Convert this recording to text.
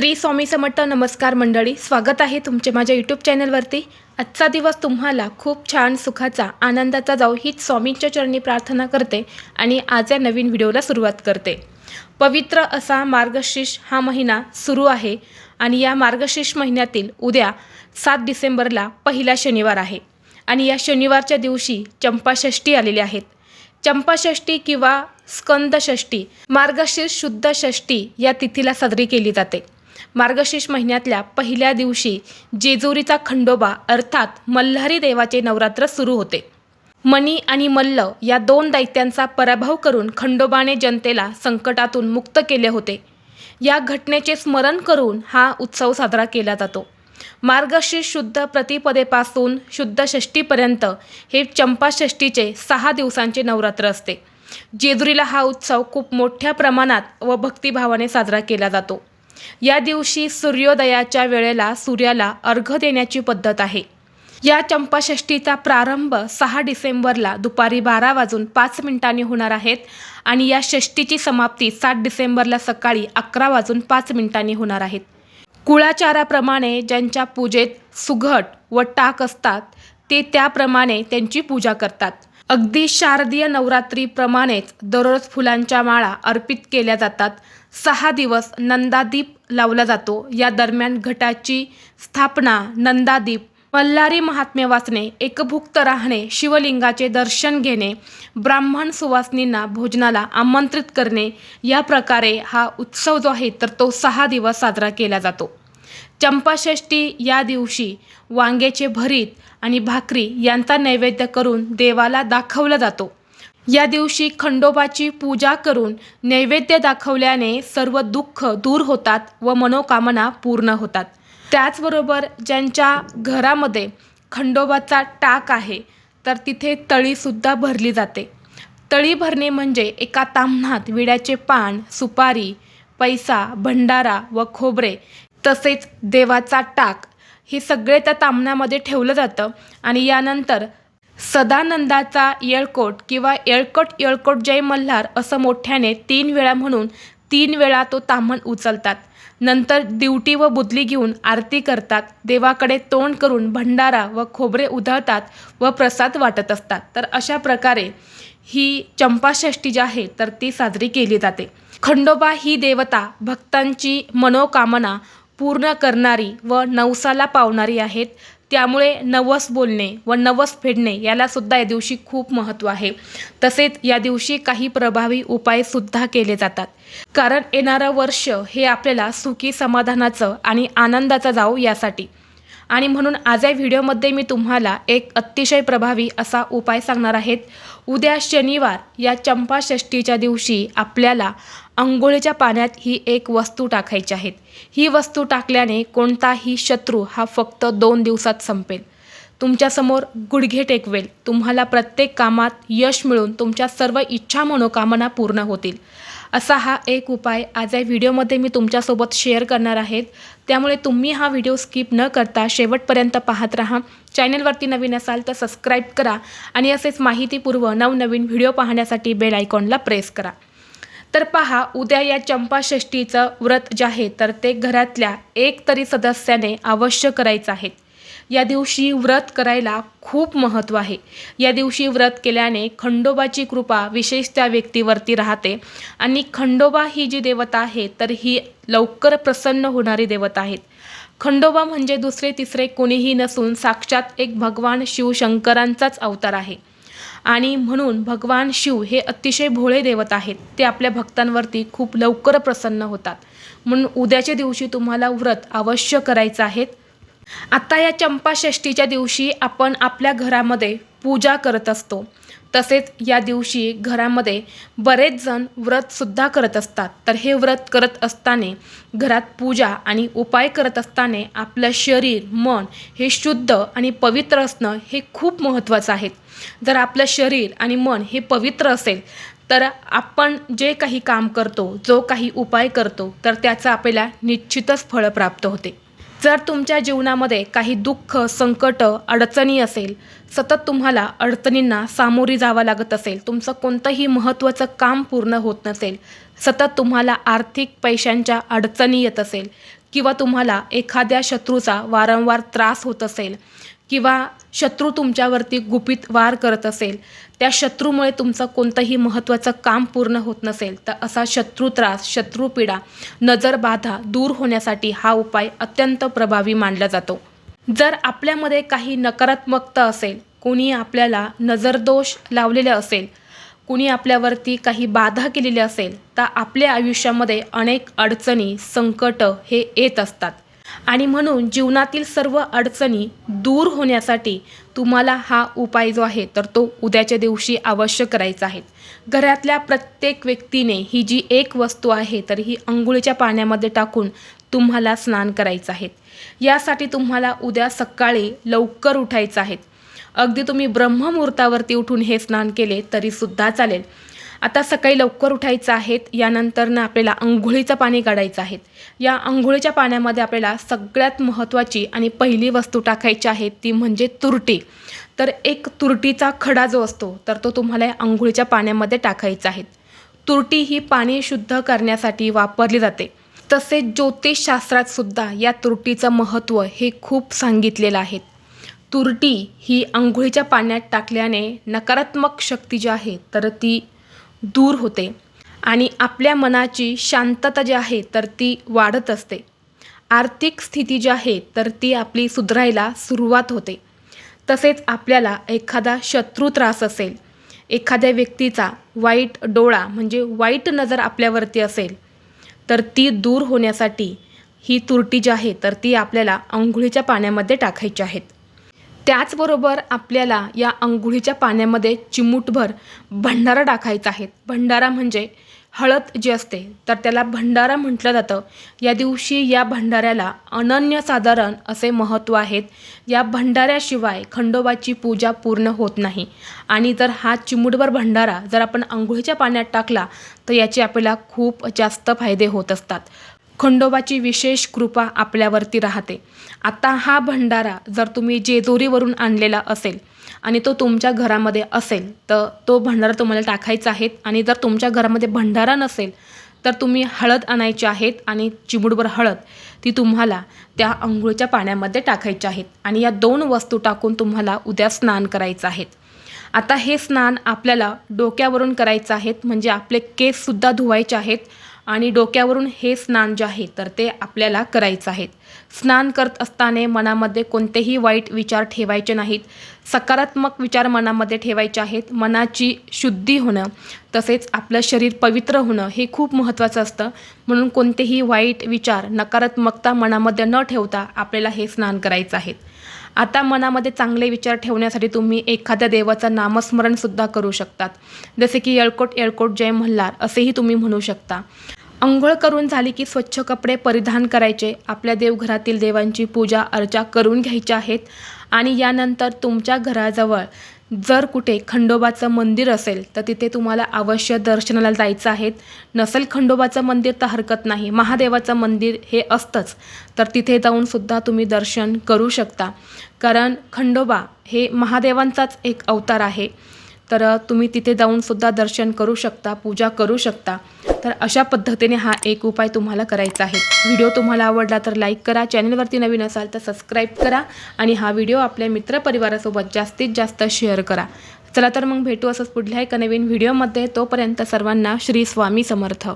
श्री स्वामी समर्थ नमस्कार मंडळी स्वागत आहे तुमचे माझ्या यूट्यूब चॅनलवरती. आजचा दिवस तुम्हाला खूप छान सुखाचा आनंदाचा जाऊ हीच स्वामींच्या चरणी प्रार्थना करते आणि आज या नवीन व्हिडिओला सुरुवात करते. पवित्र असा मार्गशीर्ष हा महिना सुरू आहे आणि या मार्गशीर्ष महिन्यातील उद्या सात डिसेंबरला पहिला शनिवार आहे आणि या शनिवारच्या दिवशी चंपाषष्ठी आलेली आहेत. चंपाषष्ठी किंवा स्कंदषष्ठी मार्गशीर्ष शुद्ध षष्ठी या तिथीला साजरी केली जाते. मार्गशीर्ष महिन्यातल्या पहिल्या दिवशी जेजुरीचा खंडोबा अर्थात मल्हारी देवाचे नवरात्र सुरू होते. मणी आणि मल्ल या दोन दैत्यांचा पराभव करून खंडोबाने जनतेला संकटातून मुक्त केले होते. या घटनेचे स्मरण करून हा उत्सव साजरा केला जातो. मार्गशीर्ष शुद्ध प्रतिपदेपासून शुद्ध षष्टीपर्यंत हे चंपाषष्टीचे सहा दिवसांचे नवरात्र असते. जेजुरीला हा उत्सव खूप मोठ्या प्रमाणात व भक्तिभावाने साजरा केला जातो. या दिवशी सूर्योदयाच्या वेळेला सूर्याला अर्घ देण्याची पद्धत आहे. या चंपाषष्टीचा प्रारंभ सहा डिसेंबरला दुपारी बारा वाजून पाच मिनिटांनी होणार आहेत आणि या षष्टीची समाप्ती सात डिसेंबरला सकाळी अकरा वाजून पाच मिनिटांनी होणार आहेत. कुळाचाराप्रमाणे ज्यांच्या पूजेत सुघट व टाक असतात ते त्याप्रमाणे त्यांची पूजा करतात. अगदी शारदीय नवरात्रीप्रमाणेच दररोज फुलांच्या माळा अर्पित केल्या जातात. सहा दिवस नंदादीप लावला जातो. या दरम्यान घटाची स्थापना नंदादीप मल्हारी महात्म्य वाचणे एकभुक्त राहणे शिवलिंगाचे दर्शन घेणे ब्राह्मण सुवासनींना भोजनाला आमंत्रित करणे या प्रकारे हा उत्सव जो आहे तर तो सहा दिवस साजरा केला जातो. चंपाषष्ठी या दिवशी वांग्याचे भरीत आणि भाकरी यांचा नैवेद्य करून देवाला दाखवला जातो. या दिवशी खंडोबाची पूजा करून नैवेद्य दाखवल्याने सर्व दुःख दूर होतात व मनोकामना पूर्ण होतात. त्याचबरोबर ज्यांच्या घरामध्ये खंडोबाचा टाक आहे तर तिथे तळीसुद्धा भरली जाते. तळी भरणे म्हणजे एका ताम्हणात विड्याचे पान सुपारी पैसा भंडारा व खोबरे तसेच देवाचा टाक हे सगळे त्या तामणामध्ये ठेवलं जातं. आणि यानंतर सदानंदाचा येळकोट किंवा येळकोट येळकोट जय मल्हार असं मोठ्याने तीन वेळा म्हणून तीन वेळा तो ताम्हण उचलतात. नंतर दिवटी व बुदली घेऊन आरती करतात. देवाकडे तोंड करून भंडारा व खोबरे उधळतात व प्रसाद वाटत असतात. तर अशा प्रकारे ही चंपाषष्ठी जी आहे तर ती साजरी केली जाते. खंडोबा ही देवता भक्तांची मनोकामना पूर्ण करणारी व नवसाला पावणारी आहेत. त्यामुळे नवस बोलणे व नवस फेडणे यालासुद्धा या दिवशी खूप महत्त्व आहे. तसेच या दिवशी काही प्रभावी उपायसुद्धा केले जातात. कारण येणारं वर्ष हे आपल्याला सुखी समाधानाचं आणि आनंदाचं जावं यासाठी. आणि म्हणून आज या व्हिडिओमध्ये मी तुम्हाला एक अतिशय प्रभावी असा उपाय सांगणार आहेत. उद्या शनिवार या चंपाषष्टीच्या दिवशी आपल्याला अंघोळीच्या पाण्यात ही एक वस्तू टाकायची आहेत ही वस्तू टाकल्याने कोणताही शत्रू हा फक्त दोन दिवसात संपेल. तुमच्यासमोर गुडघे टेकवेल. तुम्हाला प्रत्येक कामात यश मिळून तुमच्या सर्व इच्छा मनोकामना पूर्ण होतील. असा हा एक उपाय आज या व्हिडिओमध्ये मी तुमच्यासोबत शेअर करणार आहेत. त्यामुळे तुम्ही हा व्हिडिओ स्किप न करता शेवटपर्यंत पाहत राहा. चॅनलवरती नवीन असाल तर सबस्क्राईब करा आणि असेच माहितीपूर्व नवनवीन व्हिडिओ पाहण्यासाठी बेल आयकॉनला प्रेस करा. तर पहा उद्या या चंपाषष्टीचं व्रत जे आहे तर ते घरातल्या एक तरी सदस्याने अवश्य करायचं आहे. या दिवशी व्रत करायला खूप महत्त्व आहे. या दिवशी व्रत केल्याने खंडोबाची कृपा विशेष त्या व्यक्तीवरती राहते आणि खंडोबा ही जी देवता आहे तर ही लवकर प्रसन्न होणारी देवता आहेत. खंडोबा म्हणजे दुसरे तिसरे कोणीही नसून साक्षात एक भगवान शिवशंकरांचाच अवतार आहे. आणि म्हणून भगवान शिव हे अतिशय भोळे देवत आहेत. ते आपल्या भक्तांवरती खूप लवकर प्रसन्न होतात. म्हणून उद्याच्या दिवशी तुम्हाला व्रत अवश्य करायचं आहेत आता या चंपाषष्टीच्या दिवशी आपण आपल्या घरामध्ये पूजा करत असतो. तसेच या दिवशी घरामध्ये बरेच जण व्रतसुद्धा करत असतात. तर हे व्रत करत असताना घरात पूजा आणि उपाय करत असताना आपलं शरीर मन हे शुद्ध आणि पवित्र असणं हे खूप महत्त्वाचं आहे. जर आपलं शरीर आणि मन हे पवित्र असेल तर आपण जे काही काम करतो जो काही उपाय करतो तर त्याचं आपल्याला निश्चितच फळ प्राप्त होते. जर तुमच्या जीवनामध्ये काही दुःख संकट अडचणी असेल सतत तुम्हाला अडचणींना सामोरी जावं लागत असेल तुमचं कोणतंही महत्त्वाचं काम पूर्ण होत नसेल सतत तुम्हाला आर्थिक पैशांच्या अडचणी येत असेल किंवा तुम्हाला एखाद्या शत्रूचा वारंवार त्रास होत असेल किंवा शत्रू तुमच्यावरती गुपित वार करत असेल त्या शत्रूमुळे तुमचं कोणतंही महत्त्वाचं काम पूर्ण होत नसेल तर असा शत्रू त्रास शत्रूपीडा नजरबाधा दूर होण्यासाठी हा उपाय अत्यंत प्रभावी मानला जातो. जर आपल्यामध्ये काही नकारात्मकता असेल कोणी आपल्याला नजरदोष लावलेले असेल कुणी आपल्यावरती काही बाधा केलेली असेल तर आपल्या आयुष्यामध्ये अनेक अडचणी संकट हे येत असतात. आणि म्हणून जीवनातील सर्व अडचणी दूर होण्यासाठी तुम्हाला हा उपाय जो आहे तर तो उद्याच्या दिवशी अवश्य करायचा आहे. घरातल्या प्रत्येक व्यक्तीने ही जी एक वस्तू आहे तर ही अंघोळीच्या पाण्यामध्ये टाकून तुम्हाला स्नान करायचं आहे. यासाठी तुम्हाला उद्या सकाळी लवकर उठायचं आहे. अगदी तुम्ही ब्रह्ममुहूर्तावरती उठून हे स्नान केले तरीसुद्धा चालेल. आता सकाळी लवकर उठायचं आहेत यानंतर ना आपल्याला अंघोळीचं पाणी काढायचं आहे या अंघोळीच्या पाण्यामध्ये आपल्याला सगळ्यात महत्त्वाची आणि पहिली वस्तू टाकायची आहे ती म्हणजे तुरटी. तर एक तुरटीचा खडा जो असतो तर तो तुम्हाला या अंघोळीच्या पाण्यामध्ये टाकायचा आहे. तुरटी ही पाणी शुद्ध करण्यासाठी वापरली जाते. तसेच ज्योतिषशास्त्रात सुद्धा या तुरटीचं महत्त्व हे खूप सांगितलेलं आहे. तुरटी ही आंघोळीच्या पाण्यात टाकल्याने नकारात्मक शक्ती जी आहे तर ती दूर होते आणि आपल्या मनाची शांतता जी आहे तर ती वाढत असते. आर्थिक स्थिती जी आहे तर ती आपली सुधारायला सुरुवात होते. तसेच आपल्याला एखादा शत्रू त्रास असेल एखाद्या व्यक्तीचा वाईट डोळा म्हणजे वाईट नजर आपल्यावरती असेल तर ती दूर होण्यासाठी ही तुरटी जी आहे तर ती आपल्याला आंघोळीच्या पाण्यामध्ये टाकायची आहेत त्याचबरोबर आपल्याला या अंघोळीच्या पाण्यामध्ये चिमूटभर भंडारा टाकायचा आहे. भंडारा म्हणजे हळद जी असते तर त्याला भंडारा म्हटलं जातं. या दिवशी या भंडाऱ्याला अनन्यसाधारण असे महत्त्व आहेत. या भंडाऱ्याशिवाय खंडोबाची पूजा पूर्ण होत नाही. आणि जर हा चिमूटभर भंडारा जर आपण आंघोळीच्या पाण्यात टाकला तर याचे आपल्याला खूप जास्त फायदे होत असतात. खंडोबाची विशेष कृपा आपल्यावरती राहते. आता हा भंडारा जर तुम्ही जेजुरीवरून आणलेला असेल आणि तो तुमच्या घरामध्ये असेल तर तो भंडारा तुम्हाला टाकायचा आहे आणि जर तुमच्या घरामध्ये भंडारा नसेल तर तुम्ही हळद आणायची आहेत आणि चिमुडभर हळद ती तुम्हाला त्या आंघोळीच्या पाण्यामध्ये टाकायची आहेत आणि या दोन वस्तू टाकून तुम्हाला उद्या स्नान करायचं आहे. आता हे स्नान आपल्याला डोक्यावरून करायचं आहेत म्हणजे आपले केससुद्धा धुवायचे आहेत आणि डोक्यावरून हे स्नान जे आहे तर ते आपल्याला करायचं आहे. स्नान करत असताना मनामध्ये कोणतेही वाईट विचार ठेवायचे नाहीत. सकारात्मक विचार मनामध्ये ठेवायचे आहेत. मनाची शुद्धी होणं तसेच आपलं शरीर पवित्र होणं हे खूप महत्त्वाचं असतं. म्हणून कोणतेही वाईट विचार नकारात्मकता मनामध्ये न ठेवता आपल्याला हे स्नान करायचं आहे. आता मनामध्ये चांगले विचार ठेवण्यासाठी तुम्ही एखाद्या देवाचं नामस्मरणसुद्धा करू शकतात. जसे की येळकोट येळकोट जय मल्हार असेही तुम्ही म्हणू शकता. अंघोळ करून झाली की स्वच्छ कपडे परिधान करायचे. आपल्या देवघरातील देवांची पूजा अर्चा करून घ्यायच्या आहेत आणि यानंतर तुमच्या घराजवळ जर कुठे खंडोबाचं मंदिर असेल तर तिथे तुम्हाला अवश्य दर्शनाला जायचं आहे. नसेल खंडोबाचं मंदिर तर हरकत नाही. महादेवाचं मंदिर हे असतंच. तर तिथे जाऊनसुद्धा तुम्ही दर्शन करू शकता. कारण खंडोबा हे महादेवांचाच एक अवतार आहे. तर तुम्ही तिथे जाऊनसुद्धा दर्शन करू शकता पूजा करू शकता. तर अशा पद्धतीने हा एक उपाय तुम्हाला करायचा आहे. व्हिडिओ तुम्हाला आवडला तर लाईक करा चॅनलवरती नवीन असाल तर सबस्क्राईब करा आणि हा व्हिडिओ आपल्या मित्रपरिवारासोबत जास्तीत जास्त शेअर करा. चला तर मग भेटू असंच पुढल्या एका नवीन व्हिडिओमध्ये. तोपर्यंत सर्वांना श्री स्वामी समर्थ.